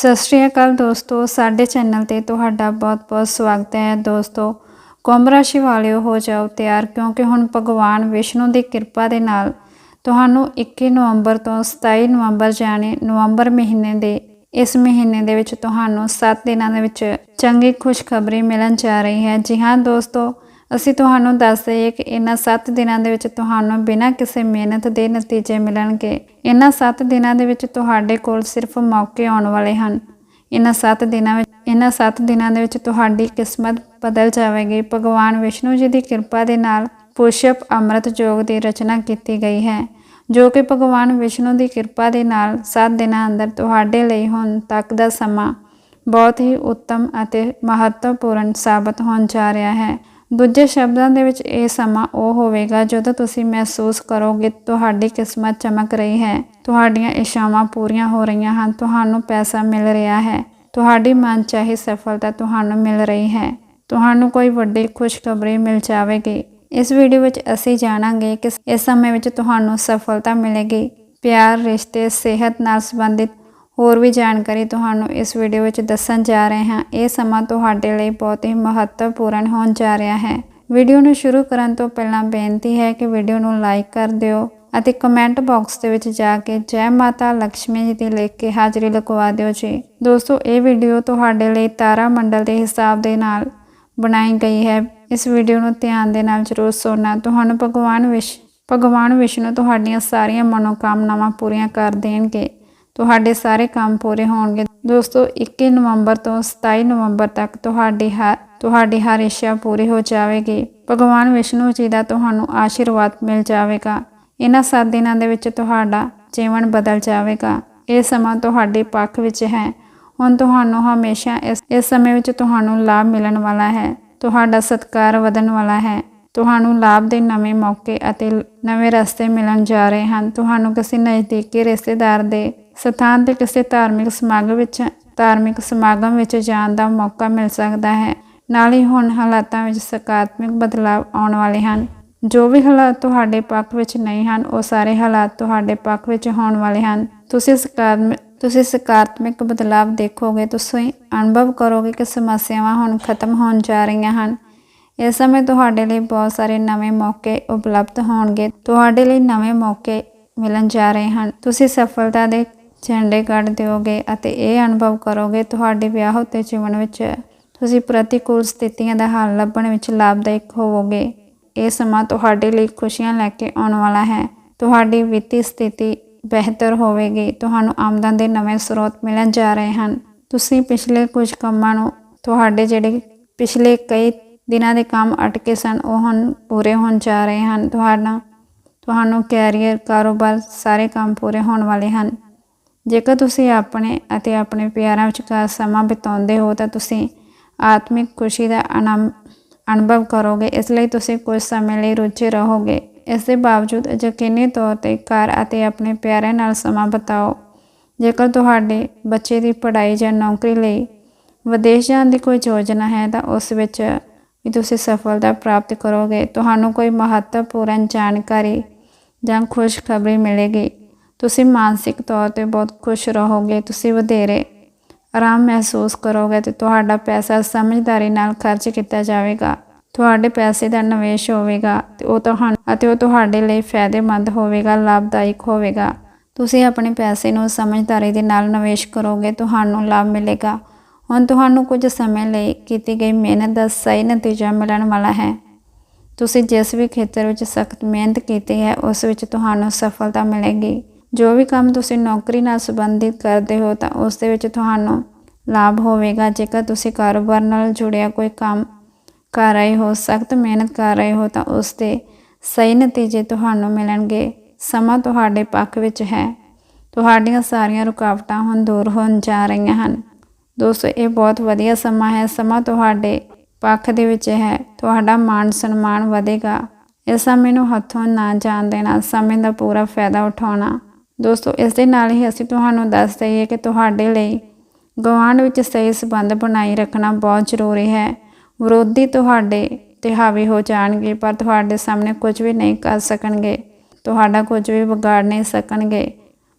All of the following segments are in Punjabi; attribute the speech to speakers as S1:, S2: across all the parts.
S1: ਸਤਿ ਸ਼੍ਰੀ ਅਕਾਲ ਦੋਸਤੋ, ਸਾਡੇ ਚੈਨਲ ਤੇ ਤੁਹਾਡਾ ਬਹੁਤ-ਬਹੁਤ ਸਵਾਗਤ ਹੈ। ਦੋਸਤੋ, ਕੁੰਭ ਰਾਸ਼ੀ ਵਾਲਿਓ, ਹੋ ਜਾਓ ਤਿਆਰ, ਕਿਉਂਕਿ ਹੁਣ ਭਗਵਾਨ ਵਿਸ਼ਨੂੰ ਦੀ ਕਿਰਪਾ ਦੇ ਨਾਲ ਤੁਹਾਨੂੰ 21 ਨਵੰਬਰ ਤੋਂ 27 ਨਵੰਬਰ ਜਾਣੇ ਨਵੰਬਰ ਮਹੀਨੇ ਦੇ, ਇਸ ਮਹੀਨੇ ਦੇ ਵਿੱਚ ਤੁਹਾਨੂੰ 7 ਦਿਨਾਂ ਦੇ ਵਿੱਚ ਚੰਗੀ ਖੁਸ਼ਖਬਰੀ ਮਿਲਣ ਜਾ ਰਹੀ ਹੈ। ਜੀ ਹਾਂ ਦੋਸਤੋ ਅਸੀਂ ਤੁਹਾਨੂੰ ਦੱਸ ਦਈਏ ਕਿ ਇਹਨਾਂ 7 ਦਿਨਾਂ ਦੇ ਵਿੱਚ ਤੁਹਾਨੂੰ ਬਿਨਾਂ ਕਿਸੇ ਮਿਹਨਤ ਦੇ ਨਤੀਜੇ ਮਿਲਣਗੇ। ਇਹਨਾਂ 7 ਦਿਨਾਂ ਦੇ ਵਿੱਚ ਤੁਹਾਡੇ ਕੋਲ ਸਿਰਫ ਮੌਕੇ ਆਉਣ ਵਾਲੇ ਹਨ। ਇਹਨਾਂ 7 ਦਿਨਾਂ ਵਿੱਚ ਇਹਨਾਂ 7 ਦਿਨਾਂ ਦੇ ਵਿੱਚ ਤੁਹਾਡੀ ਕਿਸਮਤ ਬਦਲ ਜਾਵੇਗੀ। ਭਗਵਾਨ ਵਿਸ਼ਨੂੰ ਜੀ ਦੀ ਕਿਰਪਾ ਦੇ ਨਾਲ ਪੁਸ਼ਪ ਅੰਮ੍ਰਿਤ ਯੋਗ ਦੀ ਰਚਨਾ ਕੀਤੀ ਗਈ ਹੈ, ਜੋ ਕਿ ਭਗਵਾਨ ਵਿਸ਼ਨੂੰ ਦੀ ਕਿਰਪਾ ਦੇ ਨਾਲ 7 ਦਿਨਾਂ ਅੰਦਰ ਤੁਹਾਡੇ ਲਈ ਹੁਣ ਤੱਕ ਦਾ ਸਮਾਂ ਬਹੁਤ ਹੀ ਉੱਤਮ ਅਤੇ ਮਹੱਤਵਪੂਰਨ ਸਾਬਤ ਹੋਣ ਜਾ ਰਿਹਾ ਹੈ। ਦੂਜੇ ਸ਼ਬਦਾਂ ਦੇ ਵਿੱਚ ਇਹ ਸਮਾਂ ਉਹ ਹੋਵੇਗਾ ਜਦੋਂ ਤੁਸੀਂ ਮਹਿਸੂਸ ਕਰੋਗੇ ਤੁਹਾਡੀ ਕਿਸਮਤ ਚਮਕ ਰਹੀ ਹੈ, ਤੁਹਾਡੀਆਂ ਇਸ਼ਾਵਾਂ ਪੂਰੀਆਂ ਹੋ ਰਹੀਆਂ ਹਨ, ਤੁਹਾਨੂੰ ਪੈਸਾ ਮਿਲ ਰਿਹਾ ਹੈ, ਤੁਹਾਡੀ ਮਨਚਾਹੀ ਸਫਲਤਾ ਤੁਹਾਨੂੰ ਮਿਲ ਰਹੀ ਹੈ, ਤੁਹਾਨੂੰ ਕੋਈ ਵੱਡੀ ਖੁਸ਼ਖਬਰੀ ਮਿਲ ਜਾਵੇਗੀ। ਇਸ ਵੀਡੀਓ ਵਿੱਚ ਅਸੀਂ ਜਾਣਾਂਗੇ ਕਿ ਇਸ ਸਮੇਂ ਵਿੱਚ ਤੁਹਾਨੂੰ ਸਫਲਤਾ ਮਿਲੇਗੀ। ਪਿਆਰ, ਰਿਸ਼ਤੇ, ਸਿਹਤ ਨਾਲ ਸੰਬੰਧਿਤ ਹੋਰ ਵੀ ਜਾਣਕਾਰੀ ਤੁਹਾਨੂੰ ਇਸ ਵੀਡੀਓ ਵਿੱਚ ਦੱਸਣ ਜਾ ਰਹੇ ਹਾਂ। ਇਹ ਸਮਾਂ ਤੁਹਾਡੇ ਲਈ ਬਹੁਤ ਹੀ ਮਹੱਤਵਪੂਰਨ ਹੋਣ ਜਾ ਰਿਹਾ ਹੈ। ਵੀਡੀਓ ਨੂੰ ਸ਼ੁਰੂ ਕਰਨ ਤੋਂ ਪਹਿਲਾਂ ਬੇਨਤੀ ਹੈ ਕਿ ਵੀਡੀਓ ਨੂੰ ਲਾਈਕ ਕਰ ਦਿਓ ਅਤੇ ਕਮੈਂਟ ਬਾਕਸ ਦੇ ਵਿੱਚ ਜਾ ਕੇ ਜੈ ਮਾਤਾ ਲక్ష్ਮੀ ਜੀ ਦੀ ਲਿਖ ਕੇ ਹਾਜ਼ਰੀ ਲਗਵਾ ਦਿਓ ਜੀ। ਦੋਸਤੋ, ਇਹ ਵੀਡੀਓ ਤੁਹਾਡੇ ਲਈ ਤਾਰਾ ਮੰਡਲ ਦੇ ਹਿਸਾਬ ਦੇ ਨਾਲ ਬਣਾਈ ਗਈ ਹੈ। ਇਸ ਵੀਡੀਓ ਨੂੰ ਧਿਆਨ ਦੇ ਨਾਲ ਜ਼ਰੂਰ ਸੁਣਨਾ। ਤੁਹਾਨੂੰ ਭਗਵਾਨ ਵਿਸ਼ ਭਗਵਾਨ ਵਿਸ਼ਨੂੰ ਤੁਹਾਡੀਆਂ ਸਾਰੀਆਂ ਮਨੋਕਾਮਨਾਵਾਂ ਪੂਰੀਆਂ ਕਰ ਦੇਣਗੇ। ਤੁਹਾਡੇ ਸਾਰੇ ਕੰਮ ਪੂਰੇ ਹੋਣਗੇ। ਦੋਸਤੋ 21 ਨਵੰਬਰ ਤੋਂ 27 ਨਵੰਬਰ ਤੱਕ ਤੁਹਾਡੀ ਹਰ ਤੁਹਾਡੀ ਹਰ ਇੱਛਾ ਪੂਰੀ ਹੋ ਜਾਵੇਗੀ। ਭਗਵਾਨ ਵਿਸ਼ਨੂੰ ਜੀ ਦਾ ਤੁਹਾਨੂੰ ਆਸ਼ੀਰਵਾਦ ਮਿਲ ਜਾਵੇਗਾ। ਇਹਨਾਂ 7 ਦਿਨਾਂ ਦੇ ਵਿੱਚ ਤੁਹਾਡਾ ਜੀਵਨ ਬਦਲ ਜਾਵੇਗਾ। ਇਹ ਸਮਾਂ ਤੁਹਾਡੇ ਪੱਖ ਵਿੱਚ ਹੈ। ਹੁਣ ਤੁਹਾਨੂੰ ਹਮੇਸ਼ਾ ਇਸ ਇਸ ਸਮੇਂ ਵਿੱਚ ਤੁਹਾਨੂੰ ਲਾਭ ਮਿਲਣ ਵਾਲਾ ਹੈ। ਤੁਹਾਡਾ ਸਤਕਾਰ ਵਧਣ ਵਾਲਾ ਹੈ। ਤੁਹਾਨੂੰ ਲਾਭ ਦੇ ਨਵੇਂ ਮੌਕੇ ਅਤੇ ਨਵੇਂ ਰਸਤੇ ਮਿਲਣ ਜਾ ਰਹੇ ਹਨ। ਤੁਹਾਨੂੰ ਕਿਸੇ ਨਜ਼ਦੀਕੀ ਰਿਸ਼ਤੇਦਾਰ ਦੇ ਸਥਾਨ ਤੇ ਕਿਸੇ ਧਾਰਮਿਕ ਸਮਾਗਮ ਵਿੱਚ, ਧਾਰਮਿਕ ਸਮਾਗਮ ਵਿੱਚ ਜਾਣ ਦਾ ਮੌਕਾ ਮਿਲ ਸਕਦਾ ਹੈ। ਨਾਲ ਹੀ ਹੁਣ ਹਾਲਾਤਾਂ ਵਿੱਚ ਸਕਾਰਾਤਮਕ ਬਦਲਾਅ ਆਉਣ ਵਾਲੇ ਹਨ। ਜੋ ਵੀ ਹਾਲਾਤ ਤੁਹਾਡੇ ਪੱਖ ਵਿੱਚ ਨਹੀਂ ਹਨ, ਉਹ ਸਾਰੇ ਹਾਲਾਤ ਤੁਹਾਡੇ ਪੱਖ ਵਿੱਚ ਹੋਣ ਵਾਲੇ ਹਨ। ਤੁਸੀਂ ਸਕਾਰਾਤਮਕ ਤੁਸੀਂ ਸਕਾਰਾਤਮਕ ਬਦਲਾਅ ਦੇਖੋਗੇ, ਤੁਸੀਂ ਅਨੁਭਵ ਕਰੋਗੇ ਕਿ ਸਮੱਸਿਆਵਾਂ ਹੁਣ ਖਤਮ ਹੋਣ ਜਾ ਰਹੀਆਂ ਹਨ। ਇਸ ਸਮੇਂ ਤੁਹਾਡੇ ਲਈ ਬਹੁਤ ਸਾਰੇ ਨਵੇਂ ਮੌਕੇ ਉਪਲਬਧ ਹੋਣਗੇ। ਤੁਹਾਡੇ ਲਈ ਨਵੇਂ ਮੌਕੇ ਮਿਲਣ ਜਾ ਰਹੇ ਹਨ। ਤੁਸੀਂ ਸਫਲਤਾ ਦੇ ਝੰਡੇ ਕੱਢ ਦਿਓਗੇ ਅਤੇ ਇਹ ਅਨੁਭਵ ਕਰੋਗੇ ਤੁਹਾਡੇ ਵਿਆਹ ਉਤੇ ਜੀਵਨ ਵਿੱਚ ਤੁਸੀਂ ਪ੍ਰਤੀਕੂਲ ਸਥਿਤੀਆਂ ਦਾ ਹੱਲ ਲੱਭਣ ਵਿੱਚ ਲਾਭਦਾਇਕ ਹੋਵੋਗੇ। ਇਹ ਸਮਾਂ ਤੁਹਾਡੇ ਲਈ ਖੁਸ਼ੀਆਂ ਲੈ ਕੇ ਆਉਣ ਵਾਲਾ ਹੈ। ਤੁਹਾਡੀ ਵਿੱਤੀ ਸਥਿਤੀ ਬਿਹਤਰ ਹੋਵੇਗੀ। ਤੁਹਾਨੂੰ ਆਮਦਨ ਦੇ ਨਵੇਂ ਸਰੋਤ ਮਿਲਣ ਜਾ ਰਹੇ ਹਨ। ਤੁਸੀਂ ਪਿਛਲੇ ਕੁਝ ਕੰਮਾਂ ਨੂੰ ਤੁਹਾਡੇ ਜਿਹੜੇ ਪਿਛਲੇ ਕਈ ਦਿਨਾਂ ਦੇ ਕੰਮ ਅਟਕੇ ਸਨ, ਉਹ ਹੁਣ ਪੂਰੇ ਹੋਣ ਜਾ ਰਹੇ ਹਨ। ਤੁਹਾਡਾ, ਤੁਹਾਨੂੰ ਕੈਰੀਅਰ, ਕਾਰੋਬਾਰ ਸਾਰੇ ਕੰਮ ਪੂਰੇ ਹੋਣ ਵਾਲੇ ਹਨ। ਜੇਕਰ ਤੁਸੀਂ ਆਪਣੇ ਅਤੇ ਆਪਣੇ ਪਿਆਰਾਂ ਵਿਚਕਾਰ ਸਮਾਂ ਬਿਤਾਉਂਦੇ ਹੋ ਤਾਂ ਤੁਸੀਂ ਆਤਮਿਕ ਖੁਸ਼ੀ ਦਾ ਆਨੰਦ ਅਨੁਭਵ ਕਰੋਗੇ। ਇਸ ਲਈ ਤੁਸੀਂ ਕੁਝ ਸਮੇਂ ਲਈ ਰੁੱਝੇ ਰਹੋਗੇ। ਇਸ ਦੇ ਬਾਵਜੂਦ ਯਕੀਨੀ ਤੌਰ ਤੇ ਘਰ ਅਤੇ ਆਪਣੇ ਪਿਆਰਿਆਂ ਨਾਲ ਸਮਾਂ ਬਿਤਾਓ। ਜੇਕਰ ਤੁਹਾਡੇ ਬੱਚੇ ਦੀ ਪੜ੍ਹਾਈ ਜਾਂ ਨੌਕਰੀ ਲਈ ਵਿਦੇਸ਼ ਜਾਣ ਦੀ ਕੋਈ ਯੋਜਨਾ ਹੈ ਤਾਂ ਉਸ ਵਿੱਚ ਵੀ ਤੁਸੀਂ ਸਫਲਤਾ ਪ੍ਰਾਪਤ ਕਰੋਗੇ। ਤੁਹਾਨੂੰ ਕੋਈ ਮਹੱਤਵਪੂਰਨ ਜਾਣਕਾਰੀ ਜਾਂ ਖੁਸ਼ਖਬਰੀ ਮਿਲੇਗੀ। ਤੁਸੀਂ ਮਾਨਸਿਕ ਤੌਰ ਤੇ ਬਹੁਤ ਖੁਸ਼ ਰਹੋਗੇ, ਤੁਸੀਂ ਵਧੇਰੇ ਆਰਾਮ ਮਹਿਸੂਸ ਕਰੋਗੇ ਤੇ ਤੁਹਾਡਾ ਪੈਸਾ ਸਮਝਦਾਰੀ ਨਾਲ ਖਰਚ ਕੀਤਾ ਜਾਵੇਗਾ। ਤੁਹਾਡੇ ਪੈਸੇ ਦਾ ਨਿਵੇਸ਼ ਹੋਵੇਗਾ ਤੇ ਉਹ ਤੁਹਾਨੂੰ ਅਤੇ ਉਹ ਤੁਹਾਡੇ ਲਈ ਫਾਇਦੇਮੰਦ ਹੋਵੇਗਾ, ਲਾਭਦਾਇਕ ਹੋਵੇਗਾ। ਤੁਸੀਂ ਆਪਣੇ ਪੈਸੇ ਨੂੰ ਸਮਝਦਾਰੀ ਦੇ ਨਾਲ ਨਿਵੇਸ਼ ਕਰੋਗੇ, ਤੁਹਾਨੂੰ ਲਾਭ ਮਿਲੇਗਾ। ਹੁਣ ਤੁਹਾਨੂੰ ਕੁਝ ਸਮੇਂ ਲਈ ਕੀਤੀ ਗਈ ਮਿਹਨਤ ਦਾ ਸਹੀ ਨਤੀਜਾ ਮਿਲਣ ਵਾਲਾ ਹੈ। ਤੁਸੀਂ ਜਿਸ ਵੀ ਖੇਤਰ ਵਿੱਚ ਸਖਤ ਮਿਹਨਤ ਕੀਤੀ ਹੈ, ਉਸ ਵਿੱਚ ਤੁਹਾਨੂੰ ਸਫਲਤਾ ਮਿਲੇਗੀ। ਜੋ ਵੀ ਕੰਮ ਤੁਸੀਂ ਨੌਕਰੀ ਨਾਲ ਸੰਬੰਧਿਤ ਕਰਦੇ ਹੋ ਤਾਂ ਉਸ ਦੇ ਵਿੱਚ ਤੁਹਾਨੂੰ ਲਾਭ ਹੋਵੇਗਾ। ਜੇਕਰ ਤੁਸੀਂ ਕਾਰੋਬਾਰ ਨਾਲ ਜੁੜਿਆ ਕੋਈ ਕੰਮ ਕਰ ਰਹੇ ਹੋ, ਸਖਤ ਮਿਹਨਤ ਕਰ ਰਹੇ ਹੋ ਤਾਂ ਉਸ ਦੇ ਸਹੀ ਨਤੀਜੇ ਤੁਹਾਨੂੰ ਮਿਲਣਗੇ। ਸਮਾਂ ਤੁਹਾਡੇ ਪੱਖ ਵਿੱਚ ਹੈ। ਤੁਹਾਡੀਆਂ ਸਾਰੀਆਂ ਰੁਕਾਵਟਾਂ ਹੁਣ ਦੂਰ ਹੋਣ ਜਾ ਰਹੀਆਂ ਹਨ। ਦੋਸਤੋ, ਇਹ ਬਹੁਤ ਵਧੀਆ ਸਮਾਂ ਹੈ। ਸਮਾਂ ਤੁਹਾਡੇ ਪੱਖ ਦੇ ਵਿੱਚ ਹੈ। ਤੁਹਾਡਾ ਮਾਣ ਸਨਮਾਨ ਵਧੇਗਾ। ਇਸ ਸਮੇਂ ਨੂੰ ਹੱਥੋਂ ਨਾ ਜਾਣ ਦੇਣਾ, ਸਮੇਂ ਦਾ ਪੂਰਾ ਫਾਇਦਾ ਉਠਾਉਣਾ। ਦੋਸਤੋ, ਇਸ ਦੇ ਨਾਲ ਹੀ ਅਸੀਂ ਤੁਹਾਨੂੰ ਦੱਸ ਦਈਏ ਕਿ ਤੁਹਾਡੇ ਲਈ ਗਵਾਂਢ ਵਿੱਚ ਸਹੀ ਸਬੰਧ ਬਣਾਈ ਰੱਖਣਾ ਬਹੁਤ ਜ਼ਰੂਰੀ ਹੈ। ਵਿਰੋਧੀ ਤੁਹਾਡੇ ਤੇ ਹਾਵੀ ਹੋ ਜਾਣਗੇ, ਪਰ ਤੁਹਾਡੇ ਸਾਹਮਣੇ ਕੁਝ ਵੀ ਨਹੀਂ ਕਰ ਸਕਣਗੇ। ਤੁਹਾਡਾ ਕੁਝ ਵੀ ਵਿਗਾੜ ਨਹੀਂ ਸਕਣਗੇ।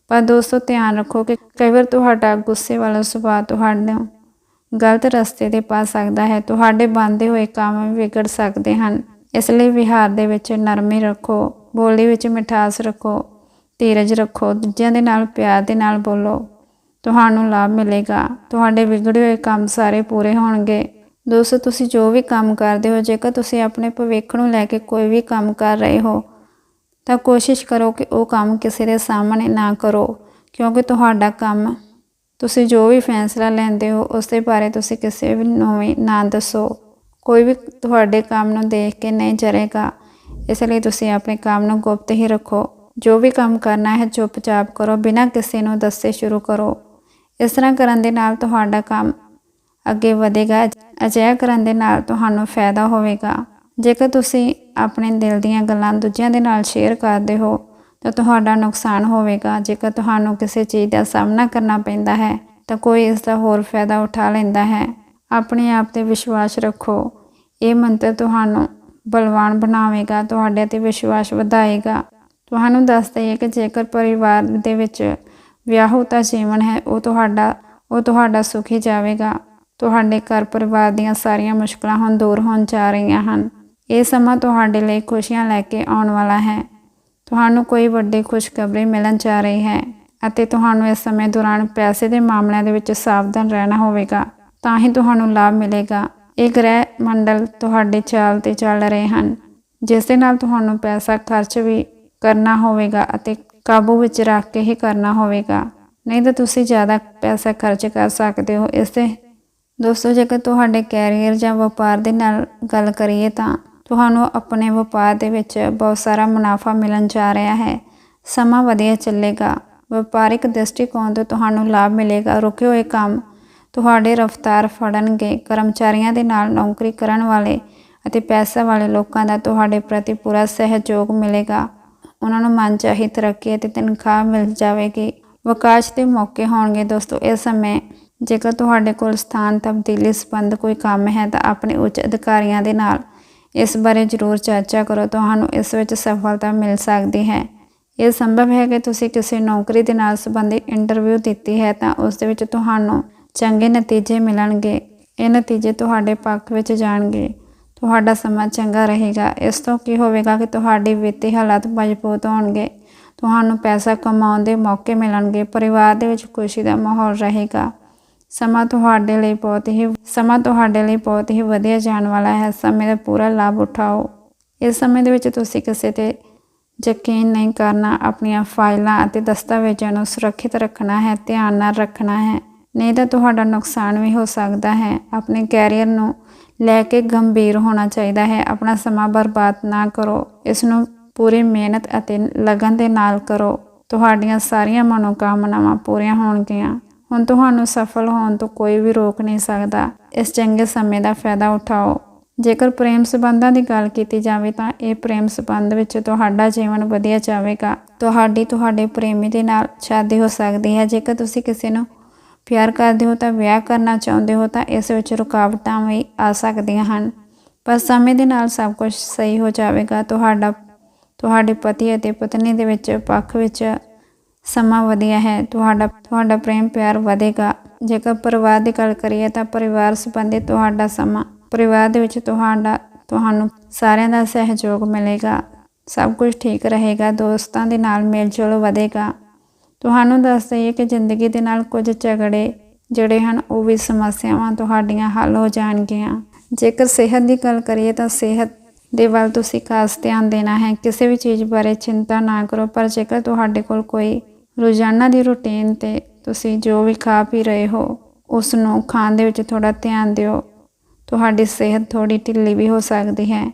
S1: ਪਰ ਦੋਸਤੋ, ਧਿਆਨ ਰੱਖੋ ਕਿ ਕਈ ਵਾਰ ਤੁਹਾਡਾ ਗੁੱਸੇ ਵਾਲਾ ਸੁਭਾਅ ਤੁਹਾਡੇ ਗਲਤ ਰਸਤੇ ਤੇ ਪਾ ਸਕਦਾ ਹੈ। ਤੁਹਾਡੇ ਬੰਦੇ ਹੋਏ ਕੰਮ ਵਿਗੜ ਸਕਦੇ ਹਨ। ਇਸ ਲਈ ਵਿਹਾਰ ਦੇ ਵਿੱਚ ਨਰਮੀ ਰੱਖੋ, ਬੋਲੀ ਵਿੱਚ ਮਿਠਾਸ ਰੱਖੋ। ਧੀਰਜ ਰੱਖੋ, ਦੂਜਿਆਂ ਦੇ ਨਾਲ ਪਿਆਰ ਦੇ ਨਾਲ ਬੋਲੋ। ਤੁਹਾਨੂੰ ਲਾਭ ਮਿਲੇਗਾ। ਤੁਹਾਡੇ ਵਿਗੜੇ ਹੋਏ ਕੰਮ ਸਾਰੇ ਪੂਰੇ ਹੋਣਗੇ। ਦੋਸਤੋ, ਤੁਸੀਂ ਜੋ ਵੀ ਕੰਮ ਕਰਦੇ ਹੋ, ਜੇਕਰ ਤੁਸੀਂ ਆਪਣੇ ਭਵਿੱਖ ਨੂੰ ਲੈ ਕੇ ਕੋਈ ਵੀ ਕੰਮ ਕਰ ਰਹੇ ਹੋ, ਤਾਂ ਕੋਸ਼ਿਸ਼ ਕਰੋ ਕਿ ਉਹ ਕੰਮ ਕਿਸੇ ਦੇ ਸਾਹਮਣੇ ਨਾ ਕਰੋ, ਕਿਉਂਕਿ ਤੁਹਾਡਾ ਕੰਮ, ਤੁਸੀਂ ਜੋ ਵੀ ਫੈਸਲਾ ਲੈਂਦੇ ਹੋ, ਉਸ ਦੇ ਬਾਰੇ ਤੁਸੀਂ ਕਿਸੇ ਵੀ ਨੂੰ ਵੀ ਨਾ ਦੱਸੋ। ਕੋਈ ਵੀ ਤੁਹਾਡੇ ਕੰਮ ਨੂੰ ਦੇਖ ਕੇ ਨਹੀਂ ਜਰੇਗਾ। ਇਸ ਲਈ ਤੁਸੀਂ ਆਪਣੇ ਕੰਮ ਨੂੰ ਗੁਪਤ ਹੀ ਰੱਖੋ। ਜੋ ਵੀ ਕੰਮ ਕਰਨਾ ਹੈ, ਚੁੱਪਚਾਪ ਕਰੋ, ਬਿਨਾਂ ਕਿਸੇ ਨੂੰ ਦੱਸੇ ਸ਼ੁਰੂ ਕਰੋ। ਇਸ ਤਰ੍ਹਾਂ ਕਰਨ ਦੇ ਨਾਲ ਤੁਹਾਡਾ ਕੰਮ ਅੱਗੇ ਵਧੇਗਾ, ਅਜਿਹਾ ਕਰਨ ਦੇ ਨਾਲ ਤੁਹਾਨੂੰ ਫਾਇਦਾ ਹੋਵੇਗਾ। ਜੇਕਰ ਤੁਸੀਂ ਆਪਣੇ ਦਿਲ ਦੀਆਂ ਗੱਲਾਂ ਦੂਜਿਆਂ ਦੇ ਨਾਲ ਸ਼ੇਅਰ ਕਰਦੇ ਹੋ, ਤਾਂ ਤੁਹਾਡਾ ਨੁਕਸਾਨ ਹੋਵੇਗਾ। ਜੇਕਰ ਤੁਹਾਨੂੰ ਕਿਸੇ ਚੀਜ਼ ਦਾ ਸਾਹਮਣਾ ਕਰਨਾ ਪੈਂਦਾ ਹੈ, ਤਾਂ ਕੋਈ ਇਸ ਦਾ ਹੋਰ ਫਾਇਦਾ ਉਠਾ ਲੈਂਦਾ ਹੈ। ਆਪਣੇ ਆਪ ਤੇ ਵਿਸ਼ਵਾਸ ਰੱਖੋ। ਇਹ ਮੰਤਰ ਤੁਹਾਨੂੰ ਬਲਵਾਨ ਬਣਾਵੇਗਾ, ਤੁਹਾਡੇ ਤੇ ਵਿਸ਼ਵਾਸ ਵਧਾਏਗਾ। ਤੁਹਾਨੂੰ ਦੱਸ ਦਈਏ ਕਿ ਜੇਕਰ ਪਰਿਵਾਰ ਦੇ ਵਿੱਚ ਵਿਆਹੁਤਾ ਜੀਵਨ ਹੈ, ਉਹ ਤੁਹਾਡਾ ਉਹ ਤੁਹਾਡਾ ਸੁਖੀ ਜਾਵੇਗਾ। ਤੁਹਾਡੇ ਘਰ ਪਰਿਵਾਰ ਦੀਆਂ ਸਾਰੀਆਂ ਮੁਸ਼ਕਲਾਂ ਹੁਣ ਦੂਰ ਹੋਣ ਜਾ ਰਹੀਆਂ ਹਨ। ਇਹ ਸਮਾਂ ਤੁਹਾਡੇ ਲਈ ਖੁਸ਼ੀਆਂ ਲੈ ਕੇ ਆਉਣ ਵਾਲਾ ਹੈ। ਤੁਹਾਨੂੰ ਕੋਈ ਵੱਡੀ ਖੁਸ਼ਖਬਰੀ ਮਿਲਣ ਜਾ ਰਹੀ ਹੈ ਅਤੇ ਤੁਹਾਨੂੰ ਇਸ ਸਮੇਂ ਦੌਰਾਨ ਪੈਸੇ ਦੇ ਮਾਮਲਿਆਂ ਦੇ ਵਿੱਚ ਸਾਵਧਾਨ ਰਹਿਣਾ ਹੋਵੇਗਾ, ਤਾਂ ਹੀ ਤੁਹਾਨੂੰ ਲਾਭ ਮਿਲੇਗਾ। ਇਹ ਗ੍ਰਹਿ ਮੰਡਲ ਤੁਹਾਡੇ ਚਾਲ ਤੇ ਚੱਲ ਰਹੇ ਹਨ, ਜਿਸ ਦੇ ਨਾਲ ਤੁਹਾਨੂੰ ਪੈਸਾ ਖਰਚ ਵੀ ਕਰਨਾ ਹੋਵੇਗਾ ਅਤੇ ਕਾਬੂ ਵਿੱਚ ਰੱਖ ਕੇ ਹੀ ਕਰਨਾ ਹੋਵੇਗਾ। ਨਹੀਂ ਤਾਂ ਤੁਸੀਂ ਜ਼ਿਆਦਾ ਪੈਸਾ ਖਰਚ ਕਰ ਸਕਦੇ ਹੋ। ਇਸ ਦੇ ਦੋਸਤੋ, ਜੇਕਰ ਤੁਹਾਡੇ ਕੈਰੀਅਰ ਜਾਂ ਵਪਾਰ ਦੇ ਨਾਲ ਗੱਲ ਕਰੀਏ ਤਾਂ ਤੁਹਾਨੂੰ ਆਪਣੇ ਵਪਾਰ ਦੇ ਵਿੱਚ ਬਹੁਤ ਸਾਰਾ ਮੁਨਾਫਾ ਮਿਲਣ ਜਾ ਰਿਹਾ ਹੈ। ਸਮਾਂ ਵਧੀਆ ਚੱਲੇਗਾ। ਵਪਾਰਿਕ ਦ੍ਰਿਸ਼ਟੀਕੋਣ ਤੋਂ ਤੁਹਾਨੂੰ ਲਾਭ ਮਿਲੇਗਾ। ਰੁਕੇ ਹੋਏ ਕੰਮ ਤੁਹਾਡੇ ਰਫਤਾਰ ਫੜਨਗੇ। ਕਰਮਚਾਰੀਆਂ ਦੇ ਨਾਲ ਨੌਕਰੀ ਕਰਨ ਵਾਲੇ ਅਤੇ ਪੈਸਾ ਵਾਲੇ ਲੋਕਾਂ ਦਾ ਤੁਹਾਡੇ ਪ੍ਰਤੀ ਪੂਰਾ ਸਹਿਯੋਗ ਮਿਲੇਗਾ। ਉਹਨਾਂ ਨੂੰ ਮਨ ਮਨਚਾਹੀ ਤਰੱਕੀ ਅਤੇ ਤਨਖਾਹ ਮਿਲ ਜਾਵੇਗੀ। ਵਿਕਾਸ ਦੇ ਮੌਕੇ ਹੋਣਗੇ ਦੋਸਤੋ, ਇਸ ਸਮੇਂ ਜੇਕਰ ਤੁਹਾਡੇ ਕੋਲ ਸਥਾਨ, ਤਬਦੀਲੀ ਸੰਬੰਧ ਕੋਈ ਕੰਮ ਹੈ ਤਾਂ ਆਪਣੇ ਉੱਚ ਅਧਿਕਾਰੀਆਂ ਦੇ ਨਾਲ ਇਸ ਬਾਰੇ ਜ਼ਰੂਰ ਚਰਚਾ ਕਰੋ। ਤੁਹਾਨੂੰ ਇਸ ਵਿੱਚ ਸਫਲਤਾ ਮਿਲ ਸਕਦੀ ਹੈ। ਇਹ ਸੰਭਵ ਹੈ ਕਿ ਤੁਸੀਂ ਕਿਸੇ ਨੌਕਰੀ ਦੇ ਨਾਲ ਸੰਬੰਧਿਤ ਇੰਟਰਵਿਊ ਦਿੱਤੀ ਹੈ ਤਾਂ ਉਸ ਦੇ ਵਿੱਚ ਤੁਹਾਨੂੰ ਚੰਗੇ ਨਤੀਜੇ ਮਿਲਣਗੇ। ਇਹ ਨਤੀਜੇ ਤੁਹਾਡੇ ਪੱਖ ਵਿੱਚ ਜਾਣਗੇ। ਤੁਹਾਡਾ ਸਮਾਂ ਚੰਗਾ ਰਹੇਗਾ। ਇਸ ਤੋਂ ਕੀ ਹੋਵੇਗਾ ਕਿ ਤੁਹਾਡੇ ਵਿੱਤੀ ਹਾਲਾਤ ਮਜ਼ਬੂਤ ਹੋਣਗੇ। ਤੁਹਾਨੂੰ ਪੈਸਾ ਕਮਾਉਣ ਦੇ ਮੌਕੇ ਮਿਲਣਗੇ। ਪਰਿਵਾਰ ਦੇ ਵਿੱਚ ਖੁਸ਼ੀ ਦਾ ਮਾਹੌਲ ਰਹੇਗਾ। ਸਮਾਂ ਤੁਹਾਡੇ ਲਈ ਬਹੁਤ ਹੀ, ਸਮਾਂ ਤੁਹਾਡੇ ਲਈ ਬਹੁਤ ਹੀ ਵਧੀਆ ਜਾਣ ਵਾਲਾ ਹੈ। ਸਮੇਂ ਦਾ ਪੂਰਾ ਲਾਭ ਉਠਾਓ। ਇਸ ਸਮੇਂ ਦੇ ਵਿੱਚ ਤੁਸੀਂ ਕਿਸੇ ਤੇ ਯਕੀਨ ਨਹੀਂ ਕਰਨਾ। ਆਪਣੀਆਂ ਫਾਈਲਾਂ ਅਤੇ ਦਸਤਾਵੇਜ਼ਾਂ ਨੂੰ ਸੁਰੱਖਿਅਤ ਰੱਖਣਾ ਹੈ, ਧਿਆਨ ਨਾਲ ਰੱਖਣਾ ਹੈ। ਨਹੀਂ ਤਾਂ ਤੁਹਾਡਾ ਨੁਕਸਾਨ ਵੀ ਹੋ ਸਕਦਾ ਹੈ। ਆਪਣੇ ਕੈਰੀਅਰ ਨੂੰ ਲੈ ਕੇ ਗੰਭੀਰ ਹੋਣਾ ਚਾਹੀਦਾ ਹੈ। ਆਪਣਾ ਸਮਾਂ ਬਰਬਾਦ ਨਾ ਕਰੋ। ਇਸ ਨੂੰ ਪੂਰੀ ਮਿਹਨਤ ਅਤੇ ਲਗਨ ਦੇ ਨਾਲ ਕਰੋ। ਤੁਹਾਡੀਆਂ ਸਾਰੀਆਂ ਮਨੋਕਾਮਨਾਵਾਂ ਪੂਰੀਆਂ ਹੋਣਗੀਆਂ। ਹੁਣ ਤੁਹਾਨੂੰ ਸਫਲ ਹੋਣ ਤੋਂ ਕੋਈ ਵੀ ਰੋਕ ਨਹੀਂ ਸਕਦਾ। ਇਸ ਚੰਗੇ ਸਮੇਂ ਦਾ ਫਾਇਦਾ ਉਠਾਓ। ਜੇਕਰ ਪ੍ਰੇਮ ਸੰਬੰਧਾਂ ਦੀ ਗੱਲ ਕੀਤੀ ਜਾਵੇ ਤਾਂ ਇਹ ਪ੍ਰੇਮ ਸੰਬੰਧ ਵਿੱਚ ਤੁਹਾਡਾ ਜੀਵਨ ਵਧੀਆ ਜਾਵੇਗਾ। ਤੁਹਾਡੀ ਤੁਹਾਡੇ ਪ੍ਰੇਮੀ ਦੇ ਨਾਲ ਸ਼ਾਦੀ ਹੋ ਸਕਦੀ ਹੈ। ਜੇਕਰ ਤੁਸੀਂ ਕਿਸੇ ਨੂੰ ਪਿਆਰ ਕਰਦੇ ਹੋ ਤਾਂ ਵਿਆਹ ਕਰਨਾ ਚਾਹੁੰਦੇ ਹੋ ਤਾਂ ਇਸ ਵਿੱਚ ਰੁਕਾਵਟਾਂ ਵੀ ਆ ਸਕਦੀਆਂ ਹਨ। ਪਰ ਸਮੇਂ ਦੇ ਨਾਲ ਸਭ ਕੁਝ ਸਹੀ ਹੋ ਜਾਵੇਗਾ। ਤੁਹਾਡਾ, ਤੁਹਾਡੇ ਪਤੀ ਅਤੇ ਪਤਨੀ ਦੇ ਵਿੱਚ, ਪੱਖ ਵਿੱਚ ਸਮਾਂ ਵਧੀਆ ਹੈ। ਤੁਹਾਡਾ ਤੁਹਾਡਾ ਪ੍ਰੇਮ ਪਿਆਰ ਵਧੇਗਾ। ਜੇਕਰ ਪਰਿਵਾਰ ਦੀ ਗੱਲ ਕਰੀਏ ਤਾਂ ਪਰਿਵਾਰ ਸੰਬੰਧੀ ਤੁਹਾਡਾ ਸਮਾਂ, ਪਰਿਵਾਰ ਦੇ ਵਿੱਚ ਤੁਹਾਡਾ, ਤੁਹਾਨੂੰ ਸਾਰਿਆਂ ਦਾ ਸਹਿਯੋਗ ਮਿਲੇਗਾ। ਸਭ ਕੁਝ ਠੀਕ ਰਹੇਗਾ। ਦੋਸਤਾਂ ਦੇ ਨਾਲ ਮੇਲ ਜੋਲ ਵਧੇਗਾ। ਤੁਹਾਨੂੰ ਦੱਸ ਦਈਏ ਕਿ ਜ਼ਿੰਦਗੀ ਦੇ ਨਾਲ ਕੁਝ ਝਗੜੇ ਜਿਹੜੇ ਹਨ, ਉਹ ਵੀ ਸਮੱਸਿਆਵਾਂ ਤੁਹਾਡੀਆਂ ਹੱਲ ਹੋ ਜਾਣਗੀਆਂ। ਜੇਕਰ ਸਿਹਤ ਦੀ ਗੱਲ ਕਰੀਏ ਤਾਂ ਸਿਹਤ ਦੇ ਵੱਲ ਤੁਸੀਂ ਖਾਸ ਧਿਆਨ ਦੇਣਾ ਹੈ। ਕਿਸੇ ਵੀ ਚੀਜ਼ ਬਾਰੇ ਚਿੰਤਾ ਨਾ ਕਰੋ, ਪਰ ਜੇਕਰ ਤੁਹਾਡੇ ਕੋਲ ਕੋਈ ਰੋਜ਼ਾਨਾ ਦੀ ਰੁਟੀਨ ਤੇ ਤੁਸੀਂ ਜੋ ਵੀ ਖਾ ਪੀ ਰਹੇ ਹੋ ਉਸ ਨੂੰ ਖਾਣ ਦੇ ਵਿੱਚ ਥੋੜਾ ਧਿਆਨ ਦਿਓ। ਤੁਹਾਡੀ ਸਿਹਤ ਥੋੜੀ ਢਿੱਲੀ ਵੀ ਹੋ ਸਕਦੀ ਹੈ।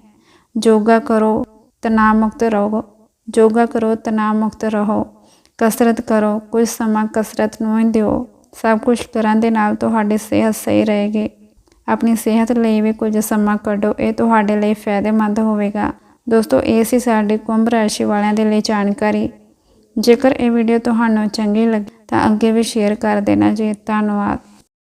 S1: ਯੋਗਾ ਕਰੋ, ਤਣਾਅ ਮੁਕਤ ਰਹੋ। ਯੋਗਾ ਕਰੋ, ਤਣਾਅ ਮੁਕਤ ਰਹੋ। ਕਸਰਤ ਕਰੋ, ਕੁਝ ਸਮਾਂ ਕਸਰਤ ਨੂੰ ਹੀ ਦਿਓ। ਸਭ ਕੁਝ ਕਰਨ ਦੇ ਨਾਲ ਤੁਹਾਡੀ ਸਿਹਤ ਸਹੀ ਰਹੇਗੀ। ਆਪਣੀ ਸਿਹਤ ਲਈ ਵੀ ਕੁਝ ਸਮਾਂ ਕੱਢੋ, ਇਹ ਤੁਹਾਡੇ ਲਈ ਫਾਇਦੇਮੰਦ ਹੋਵੇਗਾ। ਦੋਸਤੋ, ਇਹ ਸੀ ਸਾਡੀ ਕੁੰਭ ਰਾਸ਼ੀ ਵਾਲਿਆਂ ਦੇ ਲਈ ਜਾਣਕਾਰੀ। ਜੇਕਰ ਇਹ ਵੀਡੀਓ ਤੁਹਾਨੂੰ ਚੰਗੀ ਲੱਗੀ, ਤਾਂ ਅੱਗੇ ਵੀ ਸ਼ੇਅਰ ਕਰ ਦੇਣਾ ਜੀ। ਧੰਨਵਾਦ।